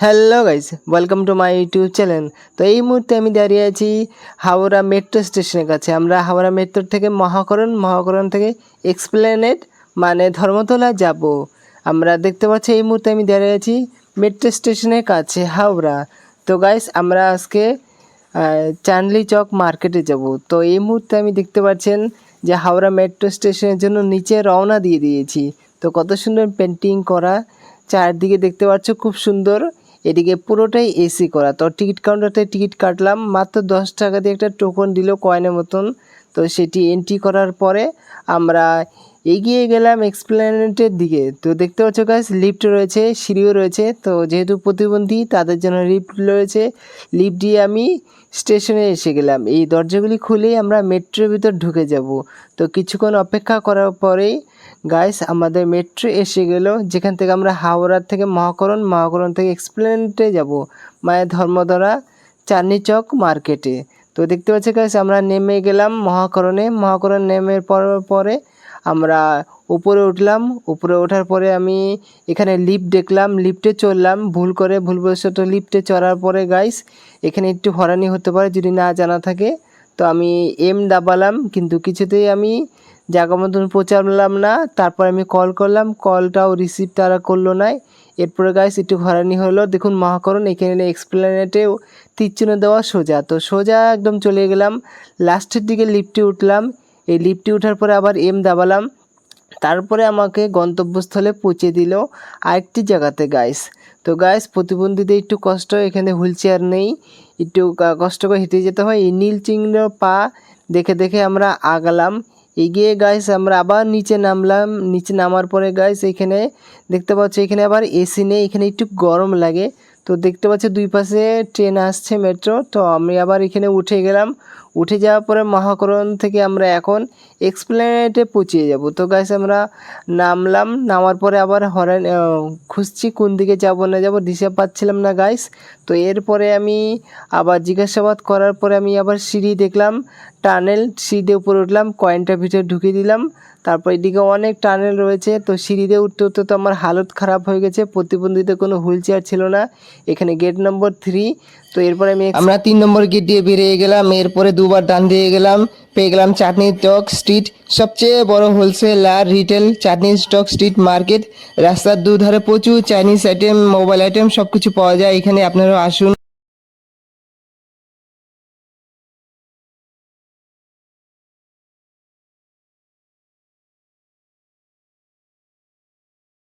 Hello guys welcome to my YouTube channel তো এই মুহূর্তে আমি দাঁড়িয়ে আছি হাওড়া মেট্রো স্টেশনের কাছে। আমরা হাওড়া মেট্রো থেকে মহাকরণ মহাকরণ থেকে এক্সপ্লেনেড মানে ধর্মতলা যাব। আমরা দেখতে পাচ্ছি এই মুহূর্তে আমি দাঁড়িয়ে আছি মেট্রো স্টেশনের কাছে, হাওড়া। তো গাইস আমরা আজকে চাঁদলি চক মার্কেটে যাব। তো এই মুহূর্তে আমি দেখতে পাচ্ছেন যে হাওড়া মেট্রো স্টেশনের জন্য নিচে রওনা দিয়ে দিয়েছি। তো কত সুন্দর পেন্টিং করা। চারদিকে দেখতে পাচ্ছ খুব সুন্দর। এদিকে পুরোটাই এসি করা। তো টিকিট কাউন্টারতে টিকিট কাটলাম। মাত্র দশ টাকা দিয়ে একটা টোকন দিল কয়েনের মতন। তো সেটি এন্ট্রি করার পরে আমরা এগিয়ে গেলাম এক্সপ্লেনেটের দিকে। তো দেখতে পাচ্ছ গাছ লিফট রয়েছে, সিঁড়িও রয়েছে। তো যেহেতু প্রতিবন্ধী, তাদের জন্য লিফট রয়েছে। লিফট দিয়ে আমি স্টেশনে এসে গেলাম। এই দরজাগুলি খুলেই আমরা মেট্রোর ভিতর ঢুকে যাব। তো কিছুক্ষণ অপেক্ষা করার পরেই গাইস আমাদের মেট্রো এসে গেল, যেখান থেকে আমরা হাওড়ার থেকে মহাকরণ মহাকরণ থেকে এক্সপ্লেনেটে যাব, মায়ের ধর্মধরা, চাঁদনি চক মার্কেটে তো দেখতে পাচ্ছি গাইস আমরা নেমে গেলাম মহাকরণে, মহাকরণ নেমে পড়ার পরে আমরা উপরে উঠলাম, উপরে ওঠার পরে আমি এখানে লিফট দেখলাম লিফটে চললাম ভুল করে ভুলবশত লিফটে চড়ার পরে গাইস এখানে একটু হরানি হতে পারে যদি না জানা থাকে। তো আমি এম দাবালাম, কিন্তু কিছুতেই আমি জায়গা মতন পৌঁছালাম না, তারপর আমি কল করলাম কলটাও রিসিভ তারা করল না এরপরে গাইস একটু ঘরানি হলো, দেখুন মহাকরণ, এখানে এক্সপ্লেনেটেও তীরচিহ্ন দেওয়া সোজা। তো সোজা একদম চলে গেলাম লাস্টের দিকে লিফটে উঠলাম। এই লিফটে ওঠার পরে আবার এম দাবালাম। তারপরে আমাকে গন্তব্যস্থলে পৌঁছে দিল আরেকটি জায়গাতে গাইস তো গাইস প্রতিবন্ধীদের একটু কষ্ট, এখানে হুইল চেয়ার নেই। একটু কষ্ট করে হেঁটে যেতে হয়। এই নীল চিহ্ন পা দেখে দেখে আমরা আগালাম। এগিয়ে গাইস আমরা আবার নিচে নামলাম। নিচে নামার পরে গাইস এখানে দেখতে পাচ্ছি, এখানে আবার এসি নেই, এখানে একটু গরম লাগে। তো দেখতে পাচ্ছি, দুই পাশে ট্রেন আসছে মেট্রো তো আমি আবার এখানে উঠে গেলাম। উঠে যাওয়ার পরে মহাকরণ থেকে আমরা এখন এক্সপ্লেনেটে পৌঁছে যাব। তো গাইস আমরা নামলাম, নামার পরে আবার হরেন খুঁজছি কোন দিকে যাব না যাব দিশা পাচ্ছিলাম না গাইস তো এরপরে আমি আবার জিজ্ঞাসাবাদ করার পরে আমি আবার সিঁড়ি দেখলাম, টানেল সিঁড়িতে উপরে উঠলাম কয়েনটার ভিতরে ঢুকিয়ে দিলাম। তারপর এদিকে অনেক টানেল রয়েছে, তো সিঁড়িতে উঠতে উঠতে তো আমার হালত খারাপ হয়ে গেছে প্রতিবন্ধীদের কোনো হুইল চেয়ার ছিল না। এখানে গেট নম্বর থ্রি তো এরপরে আমি আমরা তিন নম্বর গেট দিয়ে বেরিয়ে গেলাম, এরপরে দুবার ডান দিয়ে গেলাম, পেয়ে গেলাম চাটনি টক স্ট্রিট। সবচেয়ে বড় হোলসেল আর রিটেল চাটনি স্টক স্ট্রিট মার্কেট। রাস্তার দুধারে প্রচুর চাইনিজ আইটেম, মোবাইল আইটেম সব কিছু পাওয়া যায়। এখানে আপনারা আসুন।